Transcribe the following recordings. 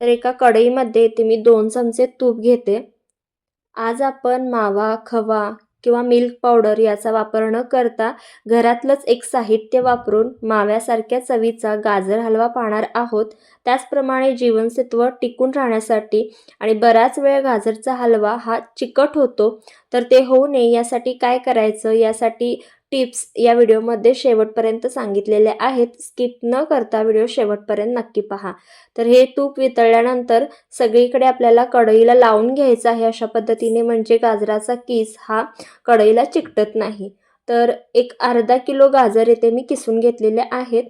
तर एका कढईमध्ये इथे मी दोन चमचे तूप घेते. आज आपण मावा खवा किंवा मिल्क पावडर याचा वापर न करता घरातलंच एक साहित्य वापरून माव्यासारख्या चवीचा गाजर हलवा पाहणार आहोत. त्याचप्रमाणे जीवनसत्व टिकून राहण्यासाठी आणि बराच वेळ गाजरचा हलवा हा चिकट होतो तर ते होऊ नये. यासाठी काय करायचं? यासाठी टिप्स या व्हिडिओमध्ये शेवटपर्यंत सांगितलेले आहेत. स्किप न करता व्हिडिओ शेवटपर्यंत नक्की पहा. तर हे तूप वितळल्यानंतर सगळीकडे आपल्याला कढईला लावून घ्यायचं आहे. अशा पद्धतीने म्हणजे गाजराचा किस हा कढईला चिकटत नाही. तर एक अर्धा किलो गाजर येथे मी किसून घेतलेले आहेत.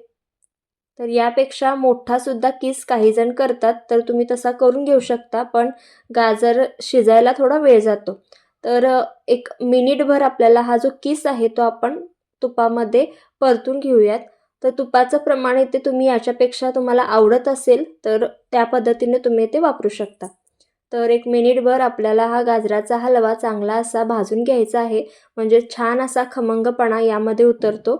तर यापेक्षा मोठासुद्धा किस काही जण करतात. तर तुम्ही तसा करून घेऊ शकता पण गाजर शिजायला थोडा वेळ जातो. तर एक मिनिटभर आपल्याला हा जो किस आहे तो आपण तुपामध्ये परतून घेऊयात. तर तुपाचं प्रमाण इथे तुम्ही याच्यापेक्षा तुम्हाला आवडत असेल तर त्या पद्धतीने तुम्ही ते वापरू शकता. तर एक मिनिटभर आपल्याला हा गाजराचा हलवा चांगला असा भाजून घ्यायचा आहे. म्हणजे छान असा खमंगपणा यामध्ये उतरतो.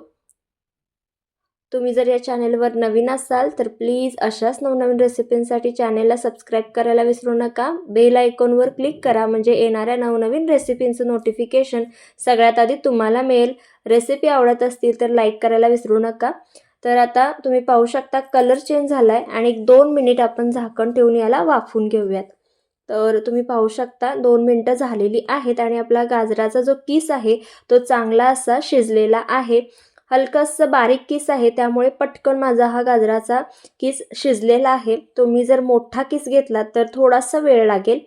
तुम्ही जर या चॅनेलवर नवीन असाल तर प्लीज अशाच नवनवीन रेसिपींसाठी चॅनेलला सबस्क्राईब करायला विसरू नका. बेल आयकॉनवर क्लिक करा म्हणजे येणाऱ्या नवनवीन रेसिपींचं नोटिफिकेशन सगळ्यात आधी तुम्हाला मिळेल. रेसिपी आवडत असतील तर लाईक करायला विसरू नका. तर आता तुम्ही पाहू शकता कलर चेंज झाला आहे आणि एक दोन मिनिट आपण झाकण ठेवून याला वाफून घेऊयात. तर तुम्ही पाहू शकता दोन मिनटं झालेली आहेत आणि आपला गाजराचा जो किस आहे तो चांगला असा शिजलेला आहे. हलकंसं बारीक किस आहे त्यामुळे पटकन माझा हा गाजराचा किस शिजलेला आहे. तुम्ही जर मोठा किस घेतला तर थोडासा वेळ लागेल.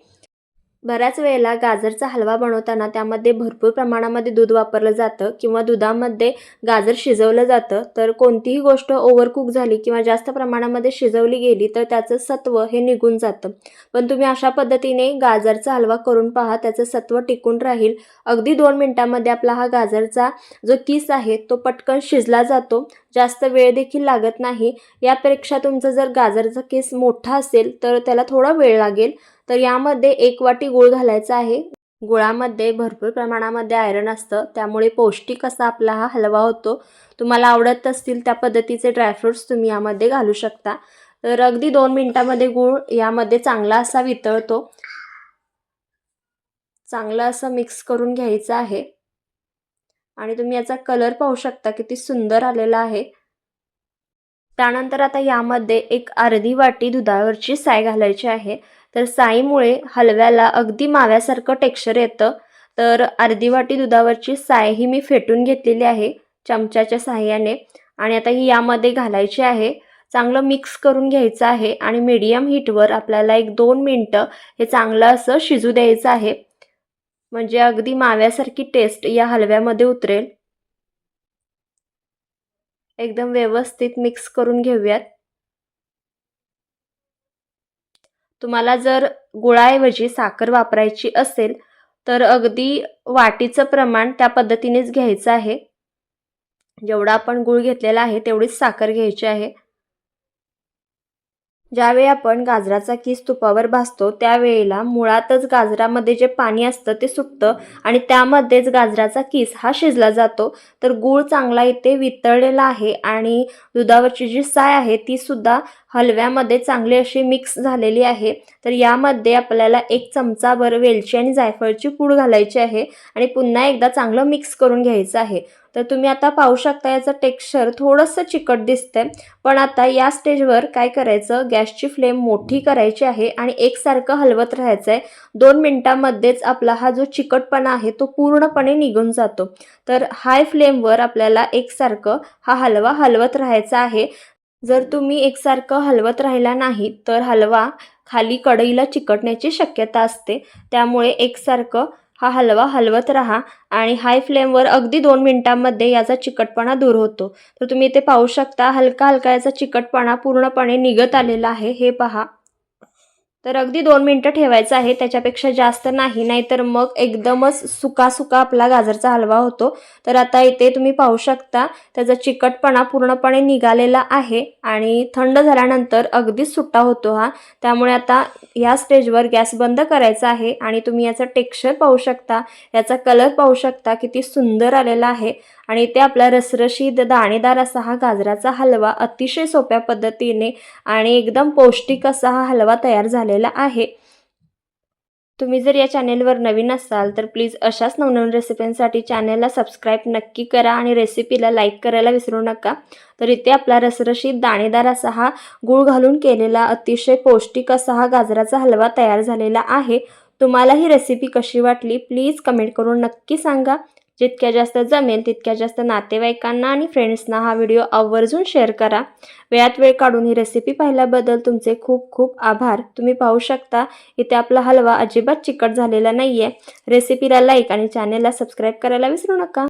बऱ्याच वेळेला गाजरचा हलवा बनवताना त्यामध्ये भरपूर प्रमाणामध्ये दूध वापरलं जातं किंवा दुधामध्ये गाजर शिजवलं जातं. तर कोणतीही गोष्ट ओव्हरकुक झाली किंवा जास्त प्रमाणामध्ये शिजवली गेली तर त्याचं सत्व हे निघून जातं. पण तुम्ही अशा पद्धतीने गाजरचा हलवा करून पहा त्याचं सत्व टिकून राहील. अगदी दोन मिनटामध्ये आपला हा गाजरचा जो किस आहे तो पटकन शिजला जातो. जास्त वेळ देखील लागत नाही. यापेक्षा तुमचं जर गाजरचा केस मोठा असेल तर त्याला थोडा वेळ लागेल. तर यामध्ये एक वाटी गूळ घालायचा आहे. गुळामध्ये भरपूर प्रमाणामध्ये आयरन असतं. त्यामुळे पौष्टिक असा आपला हा हलवा होतो. तुम्हाला आवडत असतील त्या पद्धतीचे ड्रायफ्रूट्स तुम्ही यामध्ये घालू शकता. तर अगदी दोन मिनटामध्ये गूळ यामध्ये चांगला असा वितळतो. चांगलं असं मिक्स करून घ्यायचं आहे. आणि तुम्ही याचा कलर पाहू शकता किती सुंदर आलेला आहे. त्यानंतर आता यामध्ये एक अर्धी वाटी दुधावरची साय घालायची आहे. तर साईमुळे हलव्याला अगदी माव्यासारखं टेक्स्चर येतं. तर अर्धी वाटी दुधावरची साय ही मी फेटून घेतलेली आहे चमच्याच्या साह्याने. आणि आता ही यामध्ये घालायची आहे. चांगलं मिक्स करून घ्यायचं आहे आणि मीडियम हीटवर आपल्याला एक दोन मिनटं हे चांगलं असं शिजू द्यायचं आहे. म्हणजे अगदी माव्यासारखी टेस्ट या हलव्यामध्ये उतरेल. एकदम व्यवस्थित मिक्स करून घेऊयात. तुम्हाला जर गुळाऐवजी साखर वापरायची असेल तर अगदी वाटीचं प्रमाण त्या पद्धतीनेच घ्यायचं आहे. जेवढा आपण गुळ घेतलेला आहे तेवढीच साखर घ्यायची आहे. ज्यावेळी आपण गाजराचा किस तुपावर भाजतो त्यावेळेला मुळातच गाजरामध्ये जे पाणी असतं ते सुटतं आणि त्यामध्येच गाजराचा किस हा शिजला जातो. तर गूळ चांगला इथे वितळलेला आहे आणि दुधावरची जी साय आहे ती सुद्धा हलव्यामध्ये चांगली अशी मिक्स झालेली आहे. तर यामध्ये आपल्याला एक चमचाभर वेलची आणि जायफळची पूड घालायची आहे आणि पुन्हा एकदा चांगलं मिक्स करून घ्यायचं आहे. तर तुम्ही आता पाहू शकता याचं टेक्स्चर थोडंसं चिकट दिसतंय. पण आता या स्टेजवर काय करायचं? गॅसची फ्लेम मोठी करायची आहे आणि एकसारखं हलवत राहायचं आहे दोन मिनटामध्येच आपला हा जो चिकटपणा आहे तो पूर्णपणे निघून जातो. तर हाय फ्लेमवर आपल्याला एकसारखं हा हलवा हलवत राहायचा आहे. जर तुम्ही एकसारखं हलवत राहिला नाही तर हलवा खाली कढईला चिकटण्याची शक्यता असते. त्यामुळे एकसारखं हा हलवा हलवत राहा आणि हाय फ्लेमवर अगदी दोन मिनटांमध्ये याचा चिकटपणा दूर होतो. तर तुम्ही इथे पाहू शकता हलका हलका याचा चिकटपणा पूर्णपणे निघत आलेला आहे. हे पहा. तर अगदी दोन मिनटं ठेवायचं आहे. त्याच्यापेक्षा जास्त नाही. नाहीतर मग एकदमच सुका सुका आपला गाजरचा हलवा होतो. तर आता इथे तुम्ही पाहू शकता त्याचा चिकटपणा पूर्णपणे निघालेला आहे आणि थंड झाल्यानंतर अगदीच सुट्टा होतो हा. त्यामुळे आता या स्टेजवर गॅस बंद करायचा आहे आणि तुम्ही याचा टेक्स्चर पाहू शकता. याचा कलर पाहू शकता. किती सुंदर आलेला आहे. आणि ते आपला रसरशीत दाणेदार असा हा गाजराचा हलवा अतिशय सोप्या पद्धतीने आणि एकदम पौष्टिक असा हा हलवा तयार झालेला आहे. तुम्ही जर या चॅनेलवर नवीन असाल तर प्लीज अशाच नवनवीन रेसिपींसाठी चॅनेलला सबस्क्राईब नक्की करा आणि रेसिपीला लाईक करायला विसरू नका. तर इथे आपला रसरशीत दाणेदार असा हा गूळ घालून केलेला अतिशय पौष्टिक असा हा गाजराचा हलवा तयार झालेला आहे. तुम्हाला ही रेसिपी कशी वाटली प्लीज कमेंट करून नक्की सांगा. जितक्या जास्त जमेल तितक्या जास्त नातेवाईकांना आणि फ्रेंड्सना हा व्हिडिओ आवर्जून शेअर करा. वेळात वेळ काढून ही रेसिपी पाहिल्याबद्दल तुमचे खूप खूप आभार. तुम्ही पाहू शकता इथे आपला हलवा अजिबात चिकट झालेला नाही आहे रेसिपीला लाईक आणि चॅनेलला सबस्क्राईब करायला विसरू नका.